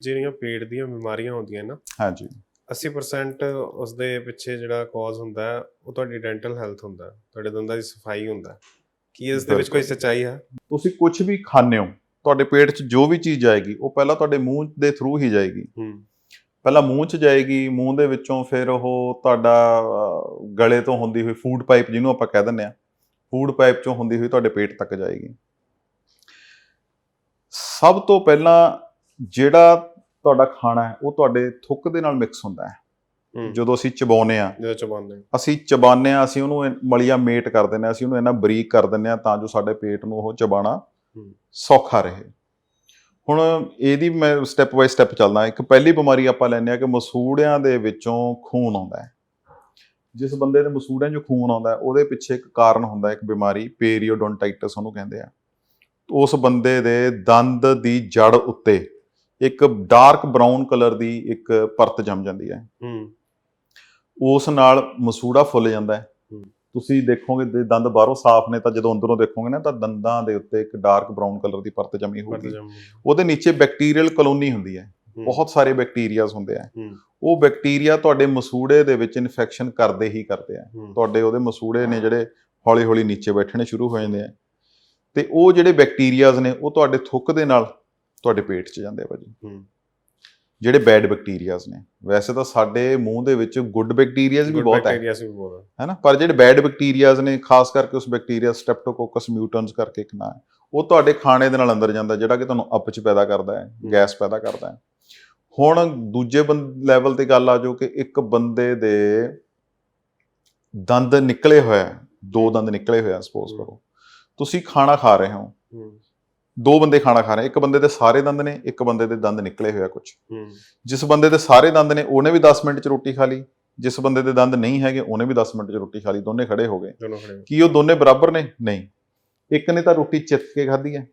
ਜਿਹੜੀਆਂ ਪੇਟ ਦੀਆਂ ਬਿਮਾਰੀਆਂ ਹੁੰਦੀਆਂ ਨਾ ਹਾਂਜੀ। 80% ਉਸ ਦੇ ਪਿੱਛੇ ਜਿਹੜਾ ਕਾਜ਼ ਹੁੰਦਾ ਉਹ ਤੁਹਾਡੀ ਡੈਂਟਲ ਹੈਲਥ ਹੁੰਦਾ ਤੁਹਾਡੇ ਦੰਦਾਂ ਦੀ ਸਫ਼ਾਈ ਹੁੰਦਾ। ਕੀ ਇਸ ਦੇ ਵਿੱਚ ਕੋਈ ਸੱਚਾਈ ਹੈ? ਤੁਸੀਂ ਕੁਝ ਵੀ ਖਾਂਦੇ ਹੋ ਤੁਹਾਡੇ ਪੇਟ 'ਚ ਜੋ ਵੀ ਚੀਜ਼ ਜਾਏਗੀ ਉਹ ਪਹਿਲਾਂ ਤੁਹਾਡੇ ਮੂੰਹ ਦੇ ਥਰੂ ਹੀ ਜਾਏਗੀ। ਹੂੰ। ਪਹਿਲਾਂ ਮੂੰਹ 'ਚ ਜਾਏਗੀ ਮੂੰਹ ਦੇ ਵਿੱਚੋਂ ਫਿਰ ਉਹ ਤੁਹਾਡਾ ਗਲੇ ਤੋਂ ਹੁੰਦੀ ਹੋਈ ਫੂਡ ਪਾਈਪ ਜਿਹਨੂੰ ਆਪਾਂ ਕਹਿ ਦਿੰਦੇ ਆ ਫੂਡ ਪਾਈਪ 'ਚੋਂ ਹੁੰਦੀ ਹੋਈ ਤੁਹਾਡੇ ਪੇਟ ਤੱਕ ਜਾਏਗੀ। ਸਭ ਤੋਂ ਪਹਿਲਾਂ ਜਿਹੜਾ ਤੁਹਾਡਾ ਖਾਣਾ ਹੈ ਉਹ ਤੁਹਾਡੇ ਥੁੱਕ ਦੇ ਨਾਲ ਮਿਕਸ ਹੁੰਦਾ ਹੈ। ਜਦੋਂ ਅਸੀਂ ਚਬਾਉਂਦੇ ਆ ਜਦੋਂ ਚਬਾਉਂਦੇ ਹਾਂ। ਅਸੀਂ ਚਬਾਉਂਦੇ ਆ ਅਸੀਂ ਉਹਨੂੰ ਮਲੀਆ ਮੇਟ ਕਰ ਦਿੰਦੇ ਆ ਅਸੀਂ ਉਹਨੂੰ ਇੰਨਾ ਬਰੀਕ ਕਰ ਦਿੰਦੇ ਆ ਤਾਂ ਜੋ ਸਾਡੇ ਪੇਟ ਨੂੰ ਉਹ ਚਬਾਣਾ। ਸੌਖਾ ਰਹੇ। ਹੁਣ ਇਹਦੀ ਮੈਂ ਸਟੈਪ ਬਾਈ ਸਟੈਪ ਚੱਲਦਾ ਇੱਕ ਪਹਿਲੀ ਬਿਮਾਰੀ ਆਪਾਂ ਲੈਂਦੇ ਆ ਕਿ ਮਸੂੜਿਆਂ ਦੇ ਵਿੱਚੋਂ ਖੂਨ ਆਉਂਦਾ ਹੈ। ਜਿਸ ਬੰਦੇ ਦੇ ਮਸੂੜਿਆਂ 'ਚੋਂ ਖੂਨ ਆਉਂਦਾ ਹੈ ਉਹਦੇ ਪਿੱਛੇ ਇੱਕ ਕਾਰਨ ਹੁੰਦਾ ਇੱਕ ਬਿਮਾਰੀ ਪੇਰੀਓਡੋਂਟਾਈਟਸ ਉਹਨੂੰ ਕਹਿੰਦੇ ਆ। ਉਸ ਬੰਦੇ ਦੇ ਦੰਦ ਦੀ ਜੜ ਉੱਤੇ ਇੱਕ ਡਾਰਕ ਬਰਾਊਨ ਕਲਰ ਦੀ ਇੱਕ ਪਰਤ ਜੰਮ ਜਾਂਦੀ ਹੈ। ਹੂੰ। ਉਸ ਨਾਲ ਮਸੂੜਾ ਫੁੱਲ ਜਾਂਦਾ ਹੈ। ਤੁਸੀਂ ਦੇਖੋਗੇ ਦੇ ਦੰਦ ਬਾਹਰੋਂ ਸਾਫ਼ ਨੇ ਤਾਂ ਜਦੋਂ ਅੰਦਰੋਂ ਦੇਖੋਗੇ ਨਾ ਤਾਂ ਦੰਦਾਂ ਦੇ ਉੱਤੇ ਇੱਕ ਡਾਰਕ ਬਰਾਊਨ ਕਲਰ ਦੀ ਪਰਤ ਜੰਮੀ ਹੋਊਗੀ। ਉਹਦੇ ਨੀਚੇ ਬੈਕਟੀਰੀਅਲ ਕਲੋਨੀ ਹੁੰਦੀ ਹੈ। ਬਹੁਤ ਸਾਰੇ ਬੈਕਟੀਰੀਆਜ਼ ਹੁੰਦੇ ਆ। ਹੂੰ। ਉਹ ਬੈਕਟੀਰੀਆ ਤੁਹਾਡੇ ਮਸੂੜੇ ਦੇ ਵਿੱਚ ਇਨਫੈਕਸ਼ਨ ਕਰਦੇ ਹੀ ਕਰਦੇ ਆ। ਤੁਹਾਡੇ ਉਹਦੇ ਮਸੂੜੇ ਨੇ ਜਿਹੜੇ ਹੌਲੀ ਹੌਲੀ ਨੀਚੇ ਬੈਠਣੇ ਸ਼ੁਰੂ ਹੋ ਜਾਂਦੇ ਆ। ਤੇ ਉਹ ਜਿਹੜੇ ਬੈਕਟੀਰੀਆਜ਼ ਨੇ ਉਹ ਤੁਹਾਡੇ ਥੁੱਕ ਦੇ ਨਾਲ ਤੁਹਾਡੇ ਪੇਟ 'ਚ ਜਾਂਦੇ ਆ ਭਾਜੀ ਹੂੰ। ਜਿਹੜੇ ਬੈਡ ਬੈਕਟੀਰੀਆਜ਼ ਨੇ। ਵੈਸੇ ਤਾਂ ਸਾਡੇ ਮੂੰਹ ਦੇ ਵਿੱਚ ਗੁੱਡ ਬੈਕਟੀਰੀਆਜ਼ ਵੀ ਬਹੁਤ ਹੈ bacteria ਵੀ ਬਹੁਤ ਹੈ ਹੈਨਾ? ਪਰ ਜਿਹੜੇ ਬੈਡ ਬੈਕਟੀਰੀਆਜ਼ ਨੇ ਖਾਸ ਕਰਕੇ ਉਸ ਬੈਕਟੀਰੀਆ ਸਟ੍ਰੈਪਟੋਕੋਕਸ ਮਿਊਟੈਂਟਸ ਕਰਕੇ ਇੱਕ ਨਾਂ ਉਹ ਤੁਹਾਡੇ ਖਾਣੇ ਦੇ ਨਾਲ ਅੰਦਰ ਜਾਂਦਾ ਜਿਹੜਾ ਕਿ ਤੁਹਾਨੂੰ ਅਪਚ ਪੈਦਾ ਕਰਦਾ ਹੈ ਗੈਸ ਪੈਦਾ ਕਰਦਾ ਹੈ। ਹੁਣ ਦੂਜੇ ਲੈਵਲ ਤੇ ਗੱਲ ਆ ਜੋ ਕਿ ਇੱਕ ਬੰਦੇ ਦੇ ਦੰਦ ਨਿਕਲੇ ਹੋਇਆ ਦੋ ਦੰਦ ਨਿਕਲੇ ਹੋਇਆ ਸਪੋਜ਼। ਕਰੋ। ਤੁਸੀਂ ਖਾਣਾ ਖਾ ਰਹੇ ਹੂੰ। ਦੋ ਬੰਦੇ ਖਾਣਾ ਖਾ ਰਹੇ ਇੱਕ ਬੰਦੇ ਦੇ ਸਾਰੇ ਦੰਦ ਨੇ ਇੱਕ ਬੰਦੇ ਦੇ ਦੰਦ ਨਿਕਲੇ ਹੋਇਆ ਕੁਝ ਹੂੰ। ਜਿਸ ਬੰਦੇ ਦੇ ਸਾਰੇ ਦੰਦ ਨੇ ਉਹਨੇ ਵੀ 10 ਮਿੰਟ ਚ ਰੋਟੀ ਖਾ ਲਈ। ਜਿਸ ਬੰਦੇ ਦੇ ਦੰਦ ਨਹੀਂ ਹੈਗੇ ਉਹਨੇ ਵੀ 10 ਮਿੰਟ ਚ ਰੋਟੀ ਖਾ ਲਈ ਦੋਨੇ ਖੜੇ ਹੋ ਗਏ। ਕੀ ਉਹ ਦੋਨੇ ਬਰਾਬਰ ਨੇ? ਨਹੀਂ। ਇੱਕ ਨੇ ਤਾਂ ਰੋਟੀ ਚਿੱਤ ਕੇ ਖਾਧੀ ਹੈ।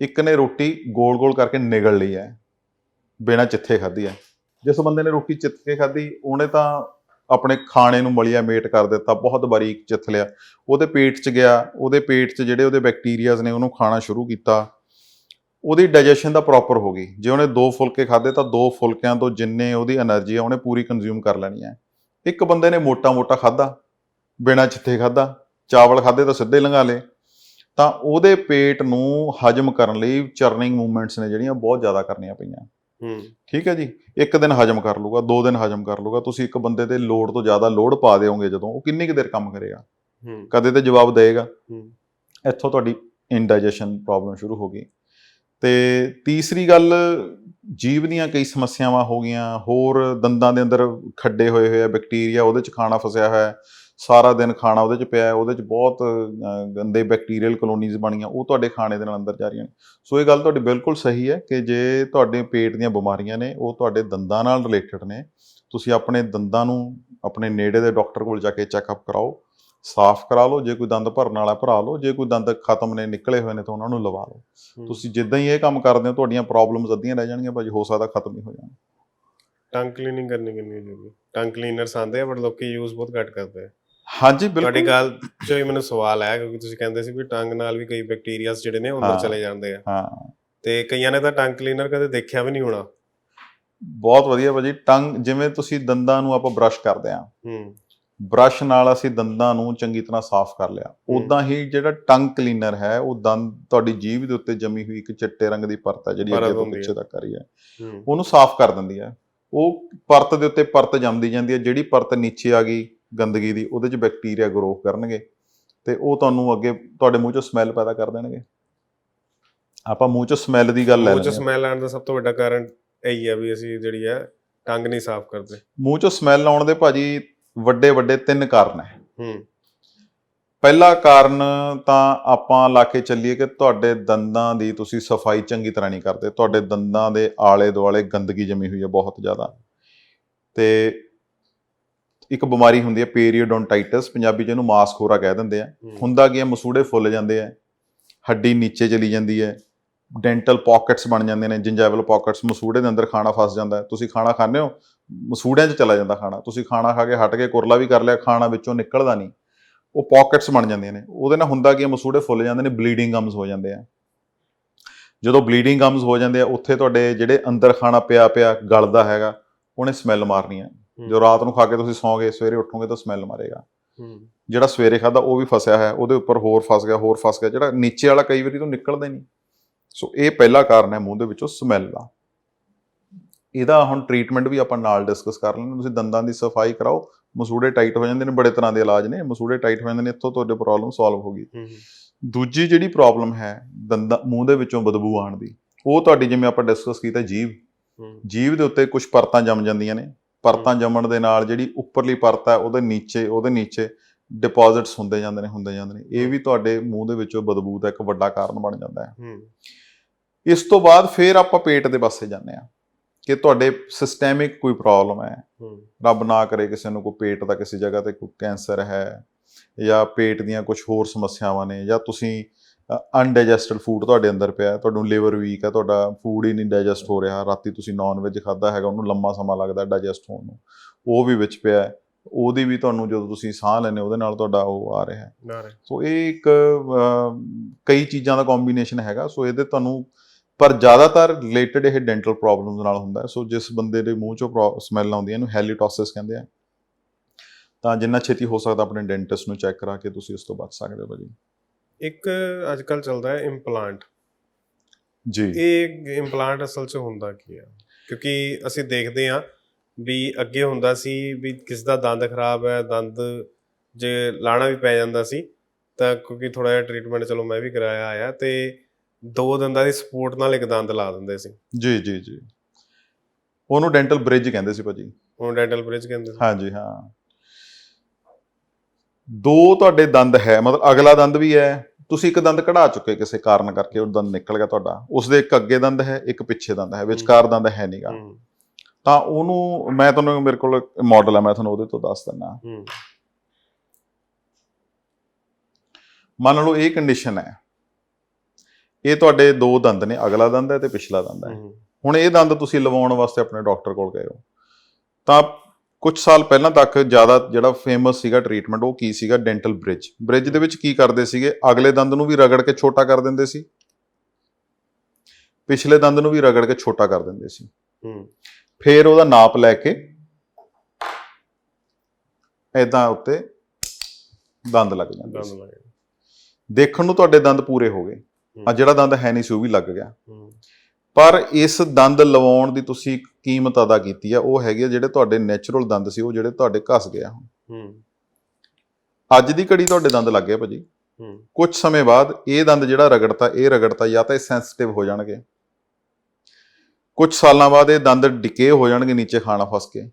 ਇੱਕ ਨੇ ਰੋਟੀ ਗੋਲ-ਗੋਲ ਕਰਕੇ ਨਿਗਲ ਲਈ ਹੈ। ਬਿਨਾਂ ਚਿੱਥੇ ਖਾਧੀ ਹੈ। ਜਿਸ ਬੰਦੇ ਨੇ ਰੋਟੀ ਚਿੱਤ ਕੇ ਖਾਧੀ ਉਹਨੇ ਤਾਂ ਆਪਣੇ ਖਾਣੇ ਨੂੰ ਮਲਿਆ ਮੇਟ ਕਰ ਦਿੱਤਾ, ਬਹੁਤ ਬਾਰੀਕ ਚਿੱਥ ਲਿਆ। ਉਹਦੇ ਪੇਟ 'ਚ ਗਿਆ, ਉਹਦੇ ਪੇਟ 'ਚ ਜਿਹੜੇ ਉਹਦੇ ਬੈਕਟੀਰੀਆਜ਼ ਨੇ, ਉਹਨੂੰ ਖਾਣਾ ਸ਼ੁਰੂ ਕੀਤਾ। ਉਹਦੀ ਡਾਈਜੈਸ਼ਨ ਦਾ ਪ੍ਰੋਪਰ ਹੋ ਗਈ। ਜੇ ਉਹਨੇ ਦੋ ਫੁਲਕੇ ਖਾਦੇ ਤਾਂ ਦੋ ਫੁਲਕਿਆਂ ਤੋਂ ਜਿੰਨੇ ਉਹਦੀ એનર્ਜੀ ਆ, ਉਹਨੇ ਪੂਰੀ ਕੰਜ਼ਿਊਮ ਕਰ ਲੈਣੀ ਹੈ ਇੱਕ ਬੰਦੇ ਨੇ ਮੋਟਾ-ਮੋਟਾ ਖਾਦਾ ਬਿਨਾਂ ਚਿੱਥੇ ਖਾਦਾ ਚਾਵਲ ਖਾਦੇ ਤਾਂ ਸਿੱਧੇ ਲੰਘਾ ਲੇ ਤਾਂ ਉਹਦੇ ਪੇਟ ਨੂੰ ਹਜਮ ਕਰਨ ਲਈ ਚਰਨਿੰਗ ਮੂਵਮੈਂਟਸ ਨੇ ਜਿਹੜੀਆਂ ਬਹੁਤ ਜ਼ਿਆਦਾ ਕਰਨੀਆਂ ਪਈਆਂ। ਹੂੰ। ਠੀਕ ਹੈ ਜੀ? ਇੱਕ ਦਿਨ ਹਜਮ ਕਰ ਲੂਗਾ ਦੋ ਦਿਨ ਹਜਮ ਕਰ ਲੂਗਾ ਤੁਸੀਂ ਇੱਕ ਬੰਦੇ ਤੇ ਲੋਡ ਤੋਂ ਜ਼ਿਆਦਾ ਲੋਡ ਪਾ ਦਿਓਗੇ ਜਦੋਂ ਉਹ ਕਿੰਨੀ ਕੁ ਦੇਰ ਕੰਮ ਕਰੇਗਾ? ਹੂੰ। ਕਦੇ ਤੇ ਜਵਾਬ ਦੇਗਾ ਹੂੰ। ਇੱਥੋਂ ਤੁਹਾਡੀ ਇਨਡਾਈਜੈਸ਼ਨ ਪ੍ਰੋਬਲਮ ਸ਼ੁਰੂ ਹੋ ਗਈ। ਤੇ ਤੀਸਰੀ ਗੱਲ ਜੀਵ ਦੀਆਂ ਕਈ ਸਮੱਸਿਆਵਾਂ ਹੋ ਗਈਆਂ ਹੋਰ ਦੰਦਾਂ ਦੇ ਅੰਦਰ ਖੱਡੇ ਹੋਏ ਹੋਏ ਆ ਬੈਕਟੀਰੀਆ ਉਹਦੇ ਚ ਖਾਣਾ ਫਸਿਆ ਹੋਇਆ ਸਾਰਾ ਦਿਨ ਖਾਣਾ ਉਹਦੇ ਚ ਪਿਆ ਹੈ ਉਹਦੇ ਚ ਬਹੁਤ ਗੰਦੇ ਬੈਕਟੀਰੀਅਲ ਕਲੋਨੀਜ਼ ਬਣੀਆਂ ਉਹ ਤੁਹਾਡੇ ਖਾਣੇ ਦੇ ਨਾਲ ਅੰਦਰ ਜਾ ਰਹੀਆਂ ਨੇ। ਸੋ ਇਹ ਗੱਲ ਤੁਹਾਡੀ ਬਿਲਕੁਲ ਸਹੀ ਹੈ ਕਿ ਜੇ ਤੁਹਾਡੇ ਪੇਟ ਦੀਆਂ ਬਿਮਾਰੀਆਂ ਨੇ ਉਹ ਤੁਹਾਡੇ ਦੰਦਾਂ ਨਾਲ ਰਿਲੇਟਡ ਨੇ ਤੁਸੀਂ ਆਪਣੇ ਦੰਦਾਂ ਨੂੰ ਆਪਣੇ ਨੇੜੇ ਦੇ ਡਾਕਟਰ ਕੋਲ ਜਾ ਕੇ ਚੈੱਕਅਪ ਕਰਾਓ ਸਾਫ਼ ਕਰਾ ਲਓ ਜੇ ਕੋਈ ਦੰਦ ਭਰਨ ਵਾਲਾ ਭਰਾ ਲਓ ਜੇ ਕੋਈ ਦੰਦ ਖਤਮ ਨੇ ਨਿਕਲੇ ਹੋਏ ਨੇ ਤਾਂ ਉਹਨਾਂ ਨੂੰ ਲਵਾ ਲਓ। ਤੁਸੀਂ ਜਿੱਦਾਂ ਹੀ ਇਹ ਕੰਮ ਕਰਦੇ ਹੋ ਤੁਹਾਡੀਆਂ ਪ੍ਰੋਬਲਮਸ ਅੱਧੀਆਂ ਰਹਿ ਜਾਣਗੀਆਂ ਭਾਜੀ ਹੋ ਸਕਦਾ ਖਤਮ ਹੀ ਹੋ ਜਾਣ। ਟੰਗ ਕਲੀਨਿੰਗ ਕਰਨੀ ਕਿੰਨੀ ਜ਼ਰੂਰੀ ਟੰਗ ਕਲੀਨਰਸ ਆਉਂਦੇ ਆ ਬਟ ਲੋਕੀ ਯੂਜ਼ ਬਹੁਤ ਘੱਟ ਕਰਦੇ ਆ। ਹਾਂਜੀ ਤੁਹਾਡੀ ਬਿਲਕੁਲ। ਗੱਲ ਚੋਂ ਹੀ ਮੈਨੂੰ ਸਵਾਲ ਆਇਆ ਕਿਉਂਕਿ ਤੁਸੀਂ ਕਹਿੰਦੇ ਸੀ ਵੀ ਟੰਗ ਨਾਲ ਵੀ ਕਈ ਬੈਕਟੀਰੀਆਸ ਜਿਹੜੇ ਨੇ ਅੰਦਰ। ਚਲੇ ਜਾਂਦੇ ਆ। ਹਾਂ। ਤੇ ਕਈਆਂ ਨੇ ਤਾਂ ਟੰਗ ਕਲੀਨਰ ਕਦੇ ਦੇਖਿਆ ਵੀ ਨਹੀਂ ਹੋਣਾ। ਬਹੁਤ ਵਧੀਆ ਭਾਜੀ। ਟੰਗ ਜਿਵੇਂ ਤੁਸੀਂ ਦੰਦਾਂ ਨੂੰ ਆਪਾਂ ਬ੍ਰਸ਼ ਕਰਦੇ ਆ ਹੂੰ। ਬ੍ਰਸ਼ ਨਾਲ ਅਸੀਂ ਦੰਦਾਂ ਨੂੰ ਚੰਗੀ ਤਰ੍ਹਾਂ ਸਾਫ਼ ਕਰ ਲਿਆ। ਉਦਾਂ ਹੀ ਜਿਹੜਾ ਟੰਗ ਕਲੀਨਰ ਹੈ ਉਹ ਦੰਦ ਤੁਹਾਡੀ ਜੀਭ ਦੇ ਉੱਤੇ ਜੰਮੀ ਹੋਈ ਇੱਕ ਚਿੱਟੇ ਰੰਗ ਦੀ ਪਰਤ ਹੈ ਜਿਹੜੀ ਅੱਗੇ ਤੋਂ। ਪਿੱਛੇ ਤੱਕ ਆ ਰਹੀ ਹੂੰ। ਉਹਨੂੰ ਸਾਫ਼ ਕਰ ਦਿੰਦੀ ਹੈ। ਉਹ ਪਰਤ ਦੇ ਉੱਤੇ ਪਰਤ ਜੰਮਦੀ ਜਾਂਦੀ ਹੈ। ਜਿਹੜੀ ਪਰਤ ਨੀਚੇ ਆ ਗਈ ਗੰਦਗੀ ਦੀ ਉਹਦੇ 'ਚ ਬੈਕਟੀਰੀਆ ਗਰੋ ਕਰਨਗੇ ਤੇ ਉਹ ਤੁਹਾਨੂੰ ਅੱਗੇ ਤੁਹਾਡੇ ਮੂੰਹ 'ਚੋਂ ਸਮੈਲ ਪੈਦਾ ਕਰ ਦੇਣਗੇ। ਆਪਾਂ ਮੂੰਹ 'ਚੋਂ ਸਮੈਲ ਦੀ ਗੱਲ ਲੈ ਮੂੰਹ ਚ ਸਮੈਲ ਆਉਣ ਦਾ ਸਭ ਤੋਂ ਵੱਡਾ ਕਾਰਨ ਇਹੀ ਹੈ ਵੀ ਅਸੀਂ ਜਿਹੜੀ ਹੈ ਟੰਗ ਨਹੀਂ ਸਾਫ਼ ਕਰਦੇ। ਮੂੰਹ 'ਚੋਂ ਸਮੈਲ ਆਉਣ ਦੇ ਭਾਜੀ ਵੱਡੇ ਵੱਡੇ ਤਿੰਨ ਕਾਰਨ ਹੈ। ਹੂੰ। ਪਹਿਲਾ ਕਾਰਨ ਤਾਂ ਆਪਾਂ ਲਾ ਕੇ ਚੱਲੀਏ ਕਿ ਤੁਹਾਡੇ ਦੰਦਾਂ ਦੀ ਤੁਸੀਂ ਸਫ਼ਾਈ ਚੰਗੀ ਤਰ੍ਹਾਂ ਨਹੀਂ ਕਰਦੇ। ਤੁਹਾਡੇ ਦੰਦਾਂ ਦੇ ਆਲੇ ਦੁਆਲੇ ਗੰਦਗੀ ਜਮੀ ਹੋਈ ਹੈ ਬਹੁਤ ਜ਼ਿਆਦਾ। ਤੇ ਇੱਕ ਬਿਮਾਰੀ ਹੁੰਦੀ ਹੈ ਪੀਰੀਓਡੋਂਟਾਈਟਸ ਪੰਜਾਬੀ 'ਚ ਇਹਨੂੰ ਮਾਸਖੋਰਾ ਕਹਿ ਦਿੰਦੇ ਆ। ਹੂੰ, ਹੁੰਦਾ ਕੀ ਹੈ ਮਸੂੜੇ ਫੁੱਲ ਜਾਂਦੇ ਆ ਹੱਡੀ ਨੀਚੇ ਚਲੀ ਜਾਂਦੀ ਹੈ ਡੈਂਟਲ ਪਾਕਟਸ ਬਣ ਜਾਂਦੇ ਨੇ ਜਿੰਜੈਵਲ ਪਾਕਟਸ ਮਸੂੜੇ ਦੇ ਅੰਦਰ ਖਾਣਾ ਫਸ ਜਾਂਦਾ ਹੈ। ਤੁਸੀਂ ਖਾਣਾ ਖਾਂਦੇ ਹੋ ਮਸੂੜਿਆਂ 'ਚ ਚਲਾ ਜਾਂਦਾ ਖਾਣਾ। ਤੁਸੀਂ ਖਾਣਾ ਖਾ ਕੇ ਹਟ ਕੇ ਕੁਰਲਾ ਵੀ ਕਰ ਲਿਆ ਖਾਣਾ ਵਿੱਚੋਂ ਨਿਕਲਦਾ ਨਹੀਂ। ਉਹ ਪਾਕਟਸ ਬਣ ਜਾਂਦੀਆਂ ਨੇ। ਉਹਦੇ ਨਾਲ ਹੁੰਦਾ ਕੀ ਹੈ ਮਸੂੜੇ ਫੁੱਲ ਜਾਂਦੇ ਨੇ ਬਲੀਡਿੰਗ ਗਮਸ ਹੋ ਜਾਂਦੇ ਆ। ਜਦੋਂ ਬਲੀਡਿੰਗ ਗਮਸ ਹੋ ਜਾਂਦੇ ਆ ਉੱਥੇ ਤੁਹਾਡੇ ਜਿਹੜੇ ਅੰਦਰ ਖਾਣਾ ਪਿਆ ਪਿਆ ਗਲਦਾ ਹੈਗਾ ਉਹਨੇ ਸਮੈਲ ਮਾਰਨੀ ਆ ਜੋ ਰਾਤ ਨੂੰ ਖਾ ਕੇ ਤੁਸੀਂ ਸੌਂਗੇ ਸਵੇਰੇ ਉੱਠੋਗੇ ਤਾਂ ਸਮੈਲ ਮਾਰੇਗਾ। ਹੂੰ। ਜਿਹੜਾ ਸਵੇਰੇ ਖਾਦਾ ਉਹ ਵੀ ਫਸਿਆ ਹੈ ਉਹਦੇ ਉੱਪਰ ਹੋਰ ਫਸ ਗਿਆ ਹੋਰ ਫਸ ਗਿਆ ਜਿਹੜਾ ਨੀਚੇ ਵਾਲਾ ਕਈ ਵਾਰੀ ਤੋਂ ਨਿਕਲਦਾ ਹੀ ਨਹੀਂ। ਸੋ ਇਹ ਪਹਿਲਾ ਕਾਰਨ ਹੈ ਮੂੰਹ ਦੇ ਵਿੱਚੋਂ ਸਮੈਲ ਦਾ। ਇਹਦਾ ਹੁਣ ਟ੍ਰੀਟਮੈਂਟ ਵੀ ਆਪਾਂ ਨਾਲ ਡਿਸਕਸ ਕਰ ਲੈਂਦੇ ਤੁਸੀਂ ਦੰਦਾਂ ਦੀ ਸਫ਼ਾਈ ਕਰਾਓ। ਮਸੂੜੇ ਟਾਈਟ ਹੋ ਜਾਂਦੇ ਨੇ ਬੜੇ ਤਰ੍ਹਾਂ ਦੇ ਇਲਾਜ ਨੇ। ਮਸੂੜੇ ਟਾਈਟ ਹੋ ਜਾਂਦੇ ਨੇ ਇੱਥੋਂ ਤੁਹਾਡੇ ਪ੍ਰੋਬਲਮ ਸੋਲਵ ਹੋ ਗਈ। ਦੂਜੀ ਜਿਹੜੀ ਪ੍ਰੋਬਲਮ ਹੈ ਦੰਦਾਂ ਮੂੰਹ ਦੇ ਵਿੱਚੋਂ ਬਦਬੂ ਆਉਣ ਦੀ ਉਹ ਤੁਹਾਡੀ ਜਿਵੇਂ ਆਪਾਂ ਡਿਸਕਸ ਕੀਤਾ ਜੀਭ। ਹੂੰ। ਜੀਭ ਦੇ ਉੱਤੇ ਕੁਝ ਪਰਤਾਂ ਜੰਮ ਜਾਂਦੀਆਂ ਨੇ। ਪਰਤਾਂ ਜੰਮਣ ਦੇ ਨਾਲ ਜਿਹੜੀ ਉੱਪਰਲੀ ਪਰਤ ਹੈ ਉਹਦੇ ਨੀਚੇ ਉਹਦੇ ਨੀਚੇ ਡਿਪੋਜ਼ਿਟਸ ਹੁੰਦੇ ਜਾਂਦੇ ਨੇ ਹੁੰਦੇ ਜਾਂਦੇ ਨੇ। ਇਹ ਵੀ ਤੁਹਾਡੇ ਮੂੰਹ ਦੇ ਵਿੱਚੋਂ ਬਦਬੂ ਦਾ ਇੱਕ ਵੱਡਾ ਕਾਰਨ ਬਣ ਜਾਂਦਾ ਹੈ। ਇਸ ਤੋਂ ਬਾਅਦ ਫਿਰ ਆਪਾਂ ਪੇਟ ਦੇ ਪਾਸੇ ਜਾਂਦੇ ਆ ਕਿ ਤੁਹਾਡੇ ਸਿਸਟੈਮਿਕ ਕੋਈ ਪ੍ਰੋਬਲਮ ਹੈ। ਹੂੰ। ਰੱਬ ਨਾ ਕਰੇ ਕਿਸੇ ਨੂੰ ਕੋਈ ਪੇਟ ਦਾ ਕਿਸੇ ਜਗ੍ਹਾ ਤੇ ਕੋਈ ਕੈਂਸਰ ਹੈ ਜਾਂ ਪੇਟ ਦੀਆਂ ਕੁਝ ਹੋਰ ਸਮੱਸਿਆਵਾਂ ਨੇ ਜਾਂ ਤੁਸੀਂ ਅਨਡਾਈਜੈਸਟਡ ਫੂਡ ਤੁਹਾਡੇ ਅੰਦਰ ਪਿਆ ਹੈ, ਤੁਹਾਨੂੰ ਲਿਵਰ ਵੀਕ ਹੈ ਤੁਹਾਡਾ ਫੂਡ ਹੀ ਨਹੀਂ ਡਾਈਜੈਸਟ ਹੋ ਰਿਹਾ ਰਾਤੀ ਤੁਸੀਂ ਨਾਨ ਵੈਜ ਖਾਦਾ ਹੈਗਾ ਉਹਨੂੰ ਲੰਮਾ ਸਮਾਂ ਲੱਗਦਾ ਡਾਈਜੈਸਟ ਹੋਣ ਨੂੰ। ਉਹ ਵੀ ਵਿੱਚ ਪਿਆ ਹੈ। ਉਹਦੀ ਵੀ ਤੁਹਾਨੂੰ ਜਦੋਂ ਤੁਸੀਂ ਸਾਹ ਹੋ ਉਹਦੇ ਨਾਲ ਤੁਹਾਡਾ ਉਹ ਆ ਰਿਹਾ ਹੈ। ਸੋ ਇਹ ਇੱਕ ਕਈ ਚੀਜ਼ਾਂ ਦਾ ਕੰਬੀਨੇਸ਼ਨ ਹੈਗਾ ਸੋ ਇਹਦੇ ਤੁਹਾਨੂੰ ਪਰ ਜ਼ਿਆਦਾਤਰ ਰਿਲੇਟਡ ਇਹ ਡੈਂਟਲ ਪ੍ਰੋਬਲਮਸ ਨਾਲ ਹੁੰਦਾ ਹੈ। ਸੋ ਜਿਸ ਬੰਦੇ ਦੇ ਮੂੰਹ ਚੋਂ ਸਮੈਲ ਆਉਂਦੀ ਹੈ ਇਹਨੂੰ ਹੈਲੀਟੋਸਿਸ ਕਹਿੰਦੇ ਆ। ਤਾਂ ਜਿੰਨਾ ਛੇਤੀ ਹੋ ਸਕਦਾ ਆਪਣੇ ਡੈਂਟਿਸਟ ਨੂੰ ਚੈੱਕ ਕਰਾ ਕੇ ਤੁਸੀਂ ਇਸ ਤੋਂ ਬਚ ਸਕਦੇ ਹੋ ਭਾਜੀ। ਇੱਕ ਅੱਜ ਕੱਲ ਚੱਲਦਾ ਹੈ ਇੰਪਲਾਂਟ ਜੀ। ਇਹ ਇੰਪਲਾਂਟ ਅਸਲ 'ਚ ਹੁੰਦਾ ਕੀ ਆ? ਕਿਉਂਕਿ ਅਸੀਂ ਦੇਖਦੇ ਹਾਂ ਵੀ ਅੱਗੇ ਹੁੰਦਾ ਸੀ ਵੀ ਕਿਸ ਦਾ ਦੰਦ ਖਰਾਬ ਹੈ ਦੰਦ ਜੇ ਲਾਣਾ ਵੀ ਪੈ ਜਾਂਦਾ ਸੀ ਤਾਂ ਕਿਉਂਕਿ ਥੋੜਾ ਜਿਹਾ ਟ੍ਰੀਟਮੈਂਟ ਚਲੋ ਮੈਂ ਵੀ ਕਰਾਇਆ ਆਇਆ ਤੇ ਦੋ ਦੰਦਾਂ ਦੀ ਸਪੋਰਟ ਨਾਲ ਇੱਕ ਦੰਦ ਲਾ ਦਿੰਦੇ ਸੀ। ਜੀ ਜੀ ਜੀ। ਉਹਨੂੰ ਡੈਂਟਲ ਬ੍ਰਿਜ ਕਹਿੰਦੇ ਸੀ ਭਾਜੀ। ਹੁਣ ਡੈਂਟਲ ਬ੍ਰਿਜ ਕਹਿੰਦੇ ਸੀ। ਹਾਂਜੀ ਹਾਂ। ਦੋ ਤੁਹਾਡੇ ਦੰਦ ਹੈ ਮਤਲਬ ਅਗਲਾ ਦੰਦ ਵੀ ਹੈ ਤੁਸੀਂ ਇੱਕ ਦੰਦ ਕਢਾ ਚੁੱਕੇ ਕਿਸੇ ਕਾਰਨ ਕਰਕੇ ਉਹ ਦੰਦ ਨਿਕਲ ਗਿਆ ਤੁਹਾਡਾ ਉਸ ਦੇ ਇੱਕ ਅੱਗੇ ਦੰਦ ਹੈ ਇੱਕ ਪਿੱਛੇ ਦੰਦ ਹੈ ਵਿਚਕਾਰ ਦੰਦ ਹੈ ਨਹੀਂਗਾ ਤਾਂ ਉਹਨੂੰ ਮੈਂ ਤੁਹਾਨੂੰ ਮੇਰੇ ਕੋਲ ਮਾਡਲ ਹੈ ਮੈਂ ਤੁਹਾਨੂੰ ਉਹਦੇ ਤੋਂ ਦੱਸ ਦਿੰਦਾ। ਮੰਨ ਲਓ ਇਹ ਕੰਡੀਸ਼ਨ ਹੈ ਇਹ ਤੁਹਾਡੇ ਦੋ ਦੰਦ ਨੇ ਅਗਲਾ ਦੰਦ ਹੈ ਤੇ ਪਿਛਲਾ ਦੰਦ ਹੂੰ। ਹੁਣ ਇਹ ਦੰਦ ਤੁਸੀਂ ਲਵਾਉਣ ਵਾਸਤੇ ਆਪਣੇ ਡਾਕਟਰ ਕੋਲ ਗਏ ਹੋ। ਤਾਂ ਕੁਝ ਸਾਲ ਪਹਿਲਾਂ ਤੱਕ ਜ਼ਿਆਦਾ ਜਿਹੜਾ ਫੇਮਸ ਸੀਗਾ ਟ੍ਰੀਟਮੈਂਟ ਉਹ ਕੀ ਸੀਗਾ? ਡੈਂਟਲ ਬ੍ਰਿਜ ਬ੍ਰਿਜ ਦੇ ਵਿੱਚ ਕੀ ਕਰਦੇ ਸੀਗੇ? ਅਗਲੇ ਦੰਦ ਨੂੰ ਵੀ ਰਗੜ ਕੇ ਛੋਟਾ ਕਰ ਦਿੰਦੇ ਸੀ। ਪਿਛਲੇ ਦੰਦ ਨੂੰ ਵੀ ਰਗੜ ਕੇ ਛੋਟਾ ਕਰ ਦਿੰਦੇ ਸੀ। ਹੂੰ। ਫਿਰ ਉਹਦਾ ਨਾਪ ਲੈ ਕੇ ਐਦਾਂ ਉੱਤੇ ਦੰਦ ਲੱਗ ਜਾਂਦੇ ਦੰਦ ਸੀ। ਦੇਖਣ ਨੂੰ ਤੁਹਾਡੇ ਦੰਦ ਪੂਰੇ ਹੋ ਗਏ। ਆ ਜਿਹੜਾ ਦੰਦ ਹੈ ਨਹੀਂ ਸੀ ਉਹ ਵੀ ਲੱਗ ਗਿਆ। ਹੂੰ। ਪਰ ਇਸ ਦੰਦ ਲਵਾਉਣ ਦੀ ਤੁਸੀਂ ਕੀਮਤ ਅਦਾ ਕੀਤੀ ਆ ਉਹ ਹੈਗੀ ਆ ਜਿਹੜੇ ਤੁਹਾਡੇ ਨੇਚਰਲ ਦੰਦ ਸੀ ਉਹ ਜਿਹੜੇ ਤੁਹਾਡੇ ਘਸ ਗਿਆ। ਹੂੰ। ਅੱਜ ਦੀ ਘੜੀ ਤੁਹਾਡੇ ਦੰਦ ਲੱਗ ਗਏ ਭਾਜੀ। ਹੂੰ। ਕੁਝ ਸਮੇਂ ਬਾਅਦ ਇਹ ਦੰਦ ਜਿਹੜਾ ਰਗੜਤਾ ਇਹ ਰਗੜਤਾ ਜਾਂ ਤਾਂ ਇਹ ਸੈਂਸਿਟਿਵ ਹੋ ਜਾਣਗੇ। ਕੁਝ ਸਾਲਾਂ ਬਾਅਦ ਇਹ ਦੰਦ ਡਿਕੇ ਹੋ ਜਾਣਗੇ ਨੀਚੇ ਖਾਣਾ ਫਸ ਕੇ।